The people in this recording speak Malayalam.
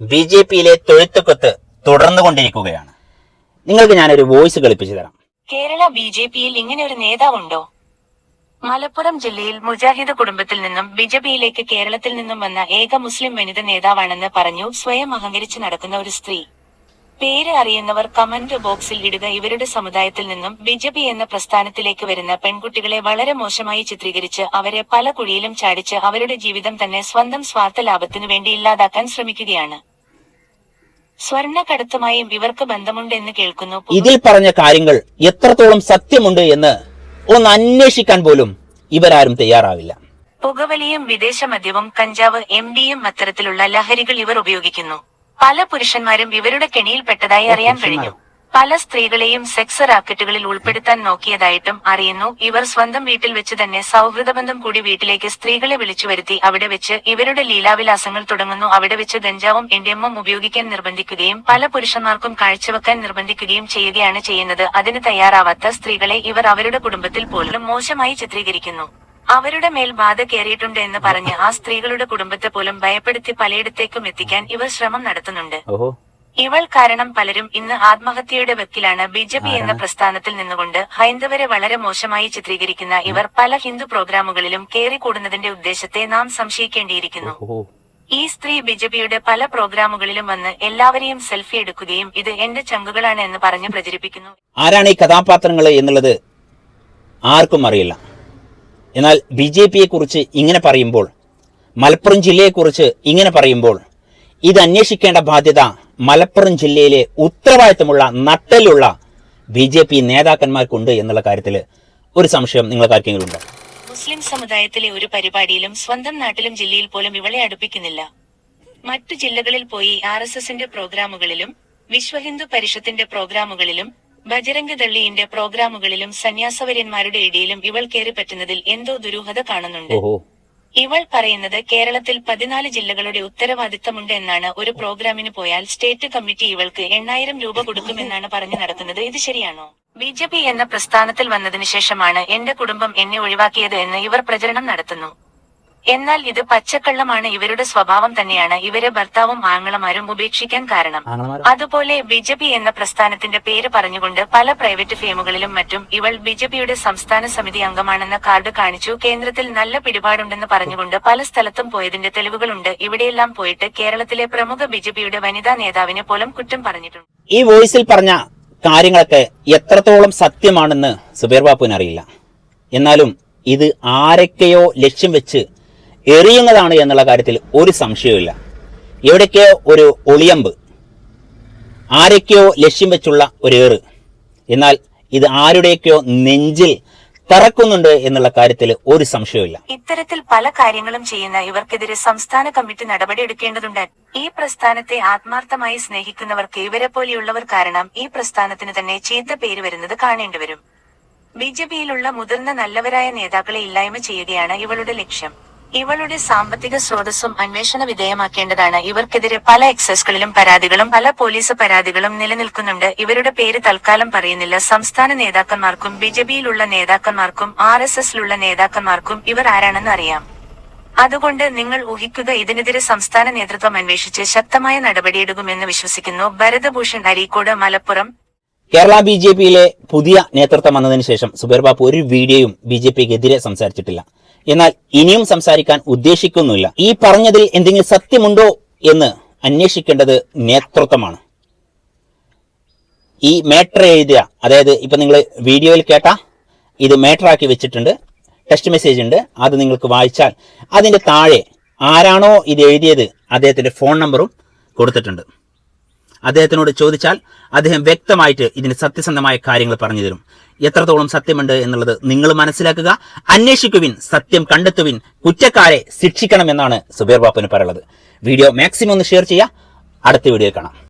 ബി ജെ പിയിലെ തൊഴുത്തുകൊത്ത് തുടർന്നുകൊണ്ടിരിക്കുകയാണ്. നിങ്ങൾക്ക് ഞാനൊരു വോയിസ് കളിപ്പിച്ചു തരാം. കേരള ബി ജെ പിയിൽ ഇങ്ങനെ ഒരു നേതാവുണ്ടോ? മലപ്പുറം ജില്ലയിൽ മുജാഹിദ് കുടുംബത്തിൽ നിന്നും ബിജെപിയിലേക്ക് കേരളത്തിൽ നിന്നും വന്ന ഏക മുസ്ലിം വനിത നേതാവാണെന്ന് പറഞ്ഞു സ്വയം അഹങ്കരിച്ച് നടക്കുന്ന ഒരു സ്ത്രീ. പേര് അറിയുന്നവർ കമന്റ് ബോക്സിൽ ഇടുക. ഇവരുടെ സമുദായത്തിൽ നിന്നും ബിജെപി എന്ന പ്രസ്ഥാനത്തിലേക്ക് വരുന്ന പെൺകുട്ടികളെ വളരെ മോശമായി ചിത്രീകരിച്ച് അവരെ പല കുഴിയിലും ചാടിച്ച് അവരുടെ ജീവിതം തന്നെ സ്വന്തം സ്വാർത്ഥ ലാഭത്തിനു വേണ്ടി ഇല്ലാതാക്കാൻ ശ്രമിക്കുകയാണ്. സ്വർണക്കടത്തുമായും ഇവർക്ക് ബന്ധമുണ്ടെന്ന് കേൾക്കുന്നു ഇതിൽ പറഞ്ഞ കാര്യങ്ങൾ എത്രത്തോളം സത്യമുണ്ട് എന്ന് ഒന്ന് അന്വേഷിക്കാൻ പോലും ഇവരാരും തയ്യാറാവില്ല. പുകവലിയും വിദേശ മദ്യവും കഞ്ചാവ് എം ഡിയും അത്തരത്തിലുള്ള ലഹരികൾ ഇവർ ഉപയോഗിക്കുന്നു. പല പുരുഷന്മാരും ഇവരുടെ കെണിയിൽപ്പെട്ടതായി അറിയാൻ കഴിഞ്ഞു. പല സ്ത്രീകളെയും സെക്സ് റാക്കറ്റുകളിൽ ഉൾപ്പെടുത്താൻ നോക്കിയതായിട്ടും അറിയുന്നു. ഇവർ സ്വന്തം വീട്ടിൽ വെച്ച് തന്നെ സൗഹൃദബന്ധം കൂടി വീട്ടിലേക്ക് സ്ത്രീകളെ വിളിച്ചു വരുത്തി അവിടെ വെച്ച് ഇവരുടെ ലീലാവിലാസങ്ങൾ തുടങ്ങുന്നു. അവിടെ വെച്ച് ഗഞ്ചാവും എൻഡിഎമ്മും ഉപയോഗിക്കാൻ നിർബന്ധിക്കുകയും പല പുരുഷന്മാർക്കും കാഴ്ചവെക്കാൻ നിർബന്ധിക്കുകയും ചെയ്യുകയാണ് ചെയ്യുന്നത്. അതിന് തയ്യാറാവാത്ത സ്ത്രീകളെ ഇവർ അവരുടെ കുടുംബത്തിൽ പോലും മോശമായി ചിത്രീകരിക്കുന്നു. അവരുടെ മേൽ ബാധ കയറിയിട്ടുണ്ട് എന്ന് പറഞ്ഞ് ആ സ്ത്രീകളുടെ കുടുംബത്തെ പോലും ഭയപ്പെടുത്തി പലയിടത്തേക്കും എത്തിക്കാൻ ഇവർ ശ്രമം നടത്തുന്നുണ്ട്. ഇവൾ കാരണം പലരും ഇന്ന് ആത്മഹത്യയുടെ വെക്കിലാണ് ബി ജെ പി എന്ന പ്രസ്ഥാനത്തിൽ നിന്നുകൊണ്ട് ഹൈന്ദവരെ വളരെ മോശമായി ചിത്രീകരിക്കുന്ന ഇവർ പല ഹിന്ദു പ്രോഗ്രാമുകളിലും കയറിക്കൂടുന്നതിന്റെ ഉദ്ദേശത്തെ നാം സംശയിക്കേണ്ടിയിരിക്കുന്നു. ഈ സ്ത്രീ ബിജെപിയുടെ പല പ്രോഗ്രാമുകളിലും വന്ന് എല്ലാവരെയും സെൽഫി എടുക്കുകയും ഇത് എന്റെ ചങ്കുകളാണ് എന്ന് പറഞ്ഞ് പ്രചരിപ്പിക്കുന്നു. ആരാണ് ഈ കഥാപാത്രങ്ങൾ എന്നുള്ളത് ആർക്കും അറിയില്ല. എന്നാൽ ബി ജെ പിയെ കുറിച്ച് ഇങ്ങനെ പറയുമ്പോൾ മലപ്പുറം ജില്ലയെക്കുറിച്ച് ഇങ്ങനെ പറയുമ്പോൾ ഇത് അന്വേഷിക്കേണ്ട ബാധ്യത മലപ്പുറം ജില്ലയിലെ ഉത്തരവാദിത്തമുള്ള നട്ടലുള്ള ബി ജെ പി നേതാക്കന്മാർക്കുണ്ട് എന്നുള്ള കാര്യത്തിൽ ഒരു സംശയം നിങ്ങൾക്കാർക്കെങ്കിലും ഉണ്ടോ മുസ്ലിം സമുദായത്തിലെ ഒരു പരിപാടിയിലും സ്വന്തം നാട്ടിലും ജില്ലയിൽ പോലും ഇവളെ അടുപ്പിക്കുന്നില്ല. മറ്റു ജില്ലകളിൽ പോയി ആർ എസ് എസിന്റെ പ്രോഗ്രാമുകളിലും വിശ്വ ഹിന്ദു പരിഷത്തിന്റെ പ്രോഗ്രാമുകളിലും ബജരംഗ ദള്ളിന്റെ പ്രോഗ്രാമുകളിലും സന്യാസവര്യന്മാരുടെ ഇടയിലും ഇവൾ കയറി പറ്റുന്നതിൽ എന്തോ ദുരൂഹത കാണുന്നുണ്ട്. ഇവൾ പറയുന്നത് കേരളത്തിൽ പതിനാല് ജില്ലകളുടെ ഉത്തരവാദിത്തമുണ്ട് എന്നാണ്. ഒരു പ്രോഗ്രാമിന് പോയാൽ സ്റ്റേറ്റ് കമ്മിറ്റി ഇവൾക്ക് എണ്ണായിരം രൂപ കൊടുക്കുമെന്നാണ് പറഞ്ഞു നടത്തുന്നത്. ഇത് ശരിയാണോ? ബി ജെ പി എന്ന പ്രസ്ഥാനത്തിൽ വന്നതിന് ശേഷമാണ് എന്റെ കുടുംബം എന്നെ ഒഴിവാക്കിയത് എന്ന് ഇവർ പ്രചരണം നടത്തുന്നു. എന്നാൽ ഇത് പച്ചക്കള്ളമാണ്. ഇവരുടെ സ്വഭാവം തന്നെയാണ്. ഇവരെ ഭർത്താവും ആങ്ങളമാരും ഉപേക്ഷിക്കാൻ കാരണം? അതുപോലെ ബിജെപി എന്ന പ്രസ്ഥാനത്തിന്റെ പേര് പറഞ്ഞുകൊണ്ട് പല പ്രൈവറ്റ് ഫേമുകളിലും മറ്റും ഇവൾ ബിജെപിയുടെ സംസ്ഥാന സമിതി അംഗമാണെന്ന കാർഡ് കാണിച്ചു. കേന്ദ്രത്തിൽ നല്ല പിടിപാടുണ്ടെന്ന് പറഞ്ഞുകൊണ്ട് പല സ്ഥലത്തും പോയതിന്റെ തെളിവുകളുണ്ട്. ഇവിടെയെല്ലാം പോയിട്ട് കേരളത്തിലെ പ്രമുഖ ബിജെപിയുടെ വനിതാ നേതാവിനെ പോലും കുറ്റം പറഞ്ഞിട്ടുണ്ട്. ഈ വോയിസിൽ പറഞ്ഞ കാര്യങ്ങളൊക്കെ എത്രത്തോളം സത്യമാണെന്ന് സുബീർ ബാപ്പുവിന് അറിയില്ല. എന്നാലും ഇത് ആരൊക്കെയോ ലക്ഷ്യം വെച്ച് എറിയുന്നതാണ് എന്നുള്ള കാര്യത്തിൽ ഒരു സംശയവുമില്ല. എവിടേക്കോ ഒരു ഒളിയമ്പ് ആരൊക്കെയോ ലക്ഷ്യം വെച്ചുള്ള ഒരു ഏറ്. എന്നാൽ ഇത് ആരുടെയൊക്കെയോ നെഞ്ചിൽ തറക്കുന്നുണ്ട് എന്നുള്ള കാര്യത്തിൽ ഒരു സംശയവുമില്ല. ഇത്തരത്തിൽ പല കാര്യങ്ങളും ചെയ്യുന്ന ഇവർക്കെതിരെ സംസ്ഥാന കമ്മിറ്റി നടപടിയെടുക്കേണ്ടതുണ്ട് ഈ പ്രസ്ഥാനത്തെ ആത്മാർത്ഥമായി സ്നേഹിക്കുന്നവർക്ക് ഇവരെ പോലെയുള്ളവർ കാരണം ഈ പ്രസ്ഥാനത്തിന് തന്നെ ചീത്ത പേര് വരുന്നത് കാണേണ്ടിവരും ബി ജെ പിയിലുള്ള മുതിർന്ന നല്ലവരായ നേതാക്കളെ ഇല്ലായ്മ ചെയ്യുകയാണ് ഇവളുടെ ലക്ഷ്യം. ഇവളുടെ സാമ്പത്തിക സ്രോതസ്സും അന്വേഷണ വിധേയമാക്കേണ്ടതാണ്. ഇവർക്കെതിരെ പല എക്സൈസുകളിലും പരാതികളും പല പോലീസ് പരാതികളും നിലനിൽക്കുന്നുണ്ട്. ഇവരുടെ പേര് തൽക്കാലം പറയുന്നില്ല. സംസ്ഥാന നേതാക്കന്മാർക്കും ബി ജെ പിയിലുള്ള നേതാക്കന്മാർക്കും ആർ എസ് എസിലുള്ള നേതാക്കന്മാർക്കും ഇവർ ആരാണെന്ന് അറിയാം. അതുകൊണ്ട് നിങ്ങൾ ഊഹിക്കുക ഇതിനെതിരെ സംസ്ഥാന നേതൃത്വം അന്വേഷിച്ച് ശക്തമായ നടപടിയെടുക്കുമെന്ന് വിശ്വസിക്കുന്നു. ഭരതഭൂഷൺ അരീക്കോട് മലപ്പുറം. കേരള ബി ജെ പിയിലെ പുതിയ നേതൃത്വം വന്നതിന് ശേഷം സുബേർ ബാബു ഒരു വീഡിയോയും ബി ജെ പിക്ക് എതിരെ സംസാരിച്ചിട്ടില്ല. എന്നാൽ ഇനിയും സംസാരിക്കാൻ ഉദ്ദേശിക്കുന്നില്ല. ഈ പറഞ്ഞതിൽ എന്തെങ്കിലും സത്യമുണ്ടോ എന്ന് അന്വേഷിക്കേണ്ടത് നേതൃത്വമാണ്. ഈ മേട്ടർ എഴുതുക. അതായത് ഇപ്പൊ നിങ്ങൾ വീഡിയോയിൽ കേട്ട ഇത് മേട്ടറാക്കി വെച്ചിട്ടുണ്ട്. ടെക്സ്റ്റ് മെസ്സേജ് ഉണ്ട്. അത് നിങ്ങൾക്ക് വായിച്ചാൽ അതിന്റെ താഴെ ആരാണോ ഇത് എഴുതിയത് അദ്ദേഹത്തിന്റെ ഫോൺ നമ്പറും കൊടുത്തിട്ടുണ്ട്. അദ്ദേഹത്തിനോട് ചോദിച്ചാൽ അദ്ദേഹം വ്യക്തമായിട്ട് ഇതിന് സത്യസന്ധമായ കാര്യങ്ങൾ പറഞ്ഞു തരും. എത്രത്തോളം സത്യമുണ്ട് എന്നുള്ളത് നിങ്ങൾ മനസ്സിലാക്കുക. അന്വേഷിക്കുവിൻ സത്യം കണ്ടെത്തുവിൻ കുറ്റക്കാരെ ശിക്ഷിക്കണമെന്നാണ് സുബീർ ബാപ്പുവിന് പറയുന്നത്. വീഡിയോ മാക്സിമം ഒന്ന് ഷെയർ ചെയ്യുക. അടുത്ത വീഡിയോ കാണാം.